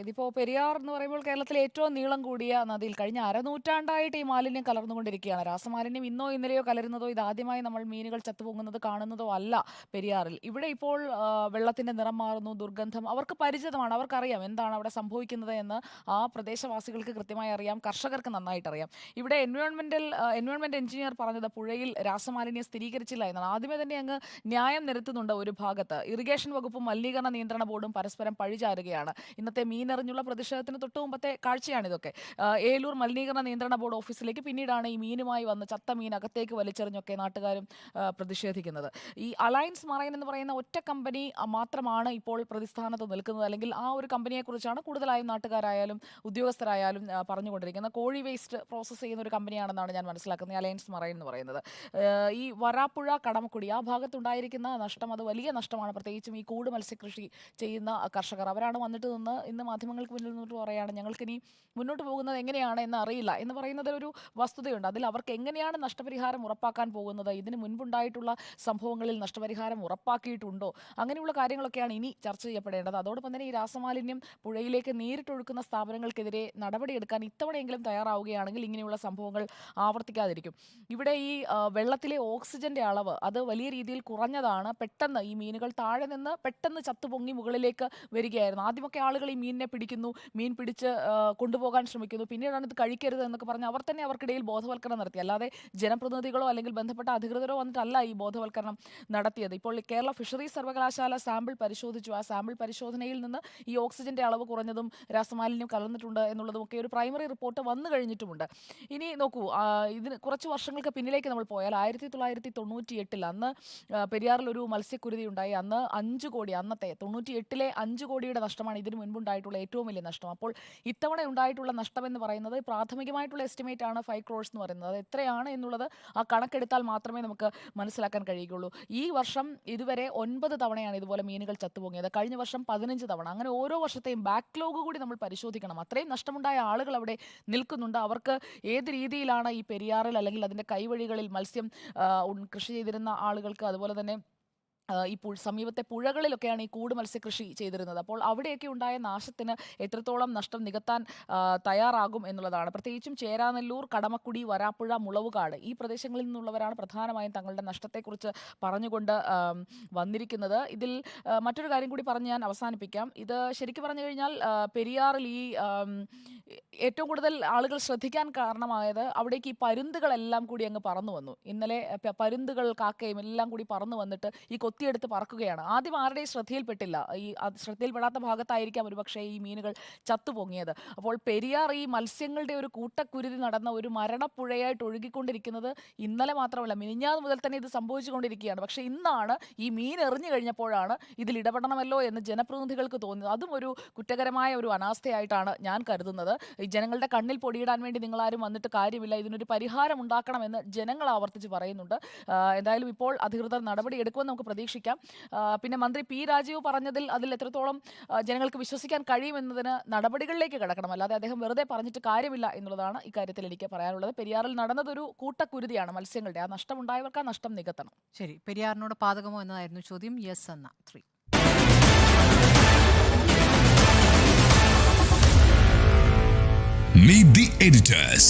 ഇതിപ്പോ പെരിയാർ എന്ന് പറയുമ്പോൾ കേരളത്തിലെ ഏറ്റവും നീളം കൂടിയ നദിയിൽ കഴിഞ്ഞ അരനൂറ്റാണ്ടായിട്ട് ഈ മാലിന്യം കലർന്നുകൊണ്ടിരിക്കുകയാണ്. രാസമാലിന്യം ഇന്നോ ഇന്നലെയോ കലരുന്നതോ ഇതാദ്യമായി നമ്മൾ മീനുകൾ ചത്തുപൊങ്ങുന്നത് കാണുന്നതോ അല്ല പെരിയാറിൽ. ഇവിടെ ഇപ്പോൾ വെള്ളത്തിന്റെ നിറം മാറുന്നു ദുർഗന്ധം അവർക്ക് പരിചിതമാണ് അവർക്കറിയാം എന്താണ് അവിടെ സംഭവിക്കുന്നത് എന്ന് ആ പ്രദേശവാസികൾക്ക് കൃത്യമായി അറിയാം കർഷകർക്ക് നന്നായിട്ട് അറിയാം ഇവിടെ എൻവയോൺമെന്റൽ എൻവയോൺമെന്റ് എഞ്ചിനീയർ പറഞ്ഞത് പുഴയിൽ രാസമാലിന്യം സ്ഥിരീകരിച്ചില്ല എന്നാണ്. ആദ്യമേ തന്നെ അങ്ങ് ന്യായം നിരത്തുന്നുണ്ട് ഒരു ഭാഗത്ത്. ഇറിഗേഷൻ വകുപ്പും മലിനീകരണ നിയന്ത്രണ ബോർഡും പരസ്പരം പഴിചാരുകയാണ്. ഇന്നത്തെ മീനെറിഞ്ഞുള്ള പ്രതിഷേധത്തിന് തൊട്ട് മുമ്പത്തെ കാഴ്ചയാണ് ഇതൊക്കെ ഏലൂർ മലിനീകരണ നിയന്ത്രണ ബോർഡ് ഓഫീസിലേക്ക് പിന്നീടാണ് ഈ മീനുമായി വന്ന് ചത്ത മീൻ അകത്തേക്ക് വലിച്ചെറിഞ്ഞൊക്കെ നാട്ടുകാരും പ്രതിഷേധിക്കുന്നത്. ഈ അലയൻസ് മറൈൻ എന്ന് പറയുന്ന ഒറ്റ കമ്പനി മാത്രമാണ് ഇപ്പോൾ പ്രതിസ്ഥാനത്ത് നിൽക്കുന്നത്. അല്ലെങ്കിൽ ആ ഒരു കമ്പനിയെക്കുറിച്ചാണ് കൂടുതലായും നാട്ടുകാരായാലും ഉദ്യോഗസ്ഥരായാലും പറഞ്ഞുകൊണ്ടിരിക്കുന്നത്. കോഴി വേസ്റ്റ് പ്രോസസ്സ് ചെയ്യുന്ന ഒരു കമ്പനിയാണെന്നാണ് ഞാൻ മനസ്സിലാക്കുന്നത്. അലയൻസ് മറൈൻ എന്ന് പറയുന്നത്. ഈ വരാപ്പുഴ കടമക്കുടി ആ ഭാഗത്തുണ്ടായിരിക്കുന്ന നഷ്ടം അത് വലിയ നഷ്ടമാണ്. പ്രത്യേകിച്ചും ഈ കൂട് മത്സ്യകൃഷി ചെയ്യുന്ന കർഷകർ. അവരാണ് വന്നിട്ട് നിന്ന് ഇന്ന് മാധ്യമങ്ങൾക്ക് മുന്നിൽ നിന്നിട്ട് പറയുകയാണ് ഞങ്ങൾക്ക് ഇനി മുന്നോട്ട് പോകുന്നത് എങ്ങനെയാണ് എന്ന് അറിയില്ല എന്ന് പറയുന്നതിൽ ഒരു വസ്തുതയുണ്ട്. അതിൽ അവർക്ക് എങ്ങനെയാണ് നഷ്ടപരിഹാരം ഉറപ്പാക്കാൻ പോകുന്നത്? ഇതിന് മുൻപുണ്ടായിട്ടുള്ള സംഭവങ്ങളിൽ നഷ്ടപരിഹാരം ഉറപ്പാക്കിയിട്ടുണ്ടോ? അങ്ങനെയുള്ള കാര്യങ്ങളൊക്കെയാണ് ഇനി ചർച്ച ചെയ്യപ്പെടേണ്ടത്. അതോടൊപ്പം തന്നെ ഈ രാസമാലിന്യം പുഴയിലേക്ക് നേരിട്ടൊഴുക്കുന്ന സ്ഥാപനങ്ങൾക്കെതിരെ നടപടിയെടുക്കാൻ ഇത്തവണയെങ്കിലും തയ്യാറാവുകയാണെങ്കിൽ ഇങ്ങനെയുള്ള സംഭവങ്ങൾ ആവർത്തിക്കാതിരിക്കും. ഇവിടെ ഈ വെള്ളത്തിലെ ഓക്സിജന്റെ അളവ് അത് വലിയ രീതിയിൽ കുറഞ്ഞതാണ്. പെട്ടെന്ന് ഈ മീനുകൾ താഴെ നിന്ന് പെട്ടെന്ന് ചത്തുപൊങ്ങി മുകളിലേക്ക് വരികയായിരുന്നു. ആദ്യമൊക്കെ ആളുകൾ ഈ മീനിനെ പിടിക്കുന്നു മീൻ പിടിച്ച് കൊണ്ടുപോകാൻ ശ്രമിക്കുന്നു. പിന്നീടാണ് ഇത് കഴിക്കരുത് എന്നൊക്കെ പറഞ്ഞ് അവർ തന്നെ അവർക്കിടയിൽ ബോധവൽക്കരണം നടത്തി. അല്ലാതെ ജനപ്രതിനിധികളോ അല്ലെങ്കിൽ ബന്ധപ്പെട്ട അധികൃതരോ വന്നിട്ടല്ല ഈ ബോധവൽക്കരണം നടത്തിയത്. ഇപ്പോൾ കേരള ഫിഷറീസ് സർവകലാശാല സാമ്പിൾ പരിശോധിച്ചു. ആ സാമ്പിൾ പരിശോധനയിൽ നിന്ന് ഈ ഓക്സിജന്റെ അളവ് കുറഞ്ഞതും രാസമാലിന്യം കലർന്നിട്ടുണ്ട് എന്നുള്ളതും ഒക്കെ ഒരു പ്രൈമറി റിപ്പോർട്ട് വന്നു കഴിഞ്ഞിട്ടുമുണ്ട്. ഇനി നോക്കൂ ഇതിന് കുറച്ച് വർഷങ്ങൾക്ക് പിന്നിലേക്ക് നമ്മൾ പോയാൽ ആയിരത്തി തൊള്ളായിരത്തി തൊണ്ണൂറ്റി എട്ടിൽ അന്ന് പെരിയാറിൽ ഒരു മത്സ്യക്കുരുതി ഉണ്ടായി. അന്ന് അഞ്ച് കോടി അന്നത്തെ തൊണ്ണൂറ്റി എട്ടിലെ അഞ്ച് കോടിയുടെ നഷ്ടമാണ് ഇതിന് മുൻപുണ്ടായിട്ടുള്ള ഏറ്റവും വലിയ നഷ്ടം. അപ്പോൾ ഇത്തവണ ഉണ്ടായിട്ടുള്ള നഷ്ടം എന്ന് പറയുന്നത് പ്രാഥമികമായിട്ടുള്ള എസ്റ്റിമേറ്റ് ആണ് ഫൈവ് ക്രോഴ്സ് എന്ന് പറയുന്നത്. അത് എത്രയാണ് എന്നുള്ളത് ആ കണക്കെടുത്താൽ മാത്രമേ നമുക്ക് മനസ്സിലാക്കാൻ കഴിയുകയുള്ളൂ. ഈ വർഷം ഇതുവരെ ഒൻപത് തവണയാണ് ഇതുപോലെ മീനുകൾ ചത്തുപോങ്ങിയത് കഴിഞ്ഞ വർഷം പതിനഞ്ച് തവണ. അങ്ങനെ ഓരോ വർഷത്തെയും ബാക്ക്ലോഗ് കൂടി നമ്മൾ പരിശോധിക്കണം. അത്രയും നഷ്ടമുണ്ടായ ആളുകൾ അവിടെ നിൽക്കുന്നുണ്ട്. അവർക്ക് ഏത് രീതിയിലാണ് ഈ പെരിയാറിൽ അല്ലെങ്കിൽ അതിന്റെ കൈവഴികളിൽ മത്സ്യം കൃഷി ചെയ്തിരുന്ന ആളുകൾക്ക് അതുപോലെ തന്നെ ഈ പുഴ സമീപത്തെ പുഴകളിലൊക്കെയാണ് ഈ കൂട് മത്സ്യകൃഷി ചെയ്തിരുന്നത്. അപ്പോൾ അവിടെയൊക്കെ ഉണ്ടായ നാശത്തിന് എത്രത്തോളം നഷ്ടം നികത്താൻ തയ്യാറാകും എന്നുള്ളതാണ്. പ്രത്യേകിച്ചും ചേരാനെല്ലൂർ കടമക്കുടി വരാപ്പുഴ മുളവുകാട് ഈ പ്രദേശങ്ങളിൽ നിന്നുള്ളവരാണ് പ്രധാനമായും തങ്ങളുടെ നഷ്ടത്തെക്കുറിച്ച് പറഞ്ഞുകൊണ്ട് വന്നിരിക്കുന്നത്. ഇതിൽ മറ്റൊരു കാര്യം കൂടി പറഞ്ഞ് ഞാൻ അവസാനിപ്പിക്കാം. ഇത് ശരിക്കും പറഞ്ഞു കഴിഞ്ഞാൽ പെരിയാറിൽ ഈ ഏറ്റവും കൂടുതൽ ആളുകൾ ശ്രദ്ധിക്കാൻ കാരണമായത് അവിടേക്ക് ഈ പരുന്തുകളെല്ലാം കൂടി അങ്ങ് പറന്നു വന്നു. ഇന്നലെ പ- പരുന്തുകൾ കാക്കയും എല്ലാം കൂടി പറന്നു വന്നിട്ട് ഈ കൊത്തിയെടുത്ത് പറക്കുകയാണ്. ആദ്യം ആരുടെയും ശ്രദ്ധയിൽപ്പെട്ടില്ല. ഈ ശ്രദ്ധയിൽപ്പെടാത്ത ഭാഗത്തായിരിക്കാം ഒരുപക്ഷേ ഈ മീനുകൾ ചത്തുപൊങ്ങിയത്. അപ്പോൾ പെരിയാർ ഈ മത്സ്യങ്ങളുടെ ഒരു കൂട്ടക്കുരുതി നടന്ന ഒരു മരണപ്പുഴയായിട്ട് ഒഴുകിക്കൊണ്ടിരിക്കുന്നത് ഇന്നലെ മാത്രമല്ല മിനിഞ്ഞാന്ന് മുതൽ തന്നെ ഇത് സംഭവിച്ചുകൊണ്ടിരിക്കുകയാണ്. പക്ഷേ ഇന്നാണ് ഈ മീൻ എറിഞ്ഞു കഴിഞ്ഞപ്പോഴാണ് ഇതിൽ ഇടപെടണമല്ലോ എന്ന് ജനപ്രതിനിധികൾക്ക് തോന്നിയത്. അതും ഒരു കുറ്റകരമായ ഒരു അനാസ്ഥയായിട്ടാണ് ഞാൻ കരുതുന്നത്. ഈ ജനങ്ങളുടെ കണ്ണിൽ പൊടിയിടാൻ വേണ്ടി നിങ്ങളാരും വന്നിട്ട് കാര്യമില്ല. ഇതിനൊരു പരിഹാരം ഉണ്ടാക്കണമെന്ന് ജനങ്ങൾ ആവർത്തിച്ച് പറയുന്നുണ്ട്. എന്തായാലും ഇപ്പോൾ അധികൃതർ നടപടി എടുക്കുമെന്ന് നമുക്ക് പ്രതീക്ഷിക്കാം. പിന്നെ മന്ത്രി പി രാജീവ് പറഞ്ഞതിൽ അതിൽ എത്രത്തോളം ജനങ്ങൾക്ക് വിശ്വസിക്കാൻ കഴിയുമെന്നതിന് നടപടികളിലേക്ക് കടക്കണം. അല്ലാതെ അദ്ദേഹം വെറുതെ പറഞ്ഞിട്ട് കാര്യമില്ല എന്നുള്ളതാണ് ഇക്കാര്യത്തിൽ എനിക്ക് പറയാനുള്ളത്. പെരിയാറിൽ നടന്നതൊരു കൂട്ടക്കുരുതിയാണ് മത്സ്യങ്ങളുടെ. ആ നഷ്ടമുണ്ടായവർക്ക് ആ നഷ്ടം നികത്തണം. ശരി. പെരിയാറിനോട് പാതകമോ എന്നതായിരുന്നു ചോദ്യം. യെസ് എന്ന ത്രീ. Meet the editors.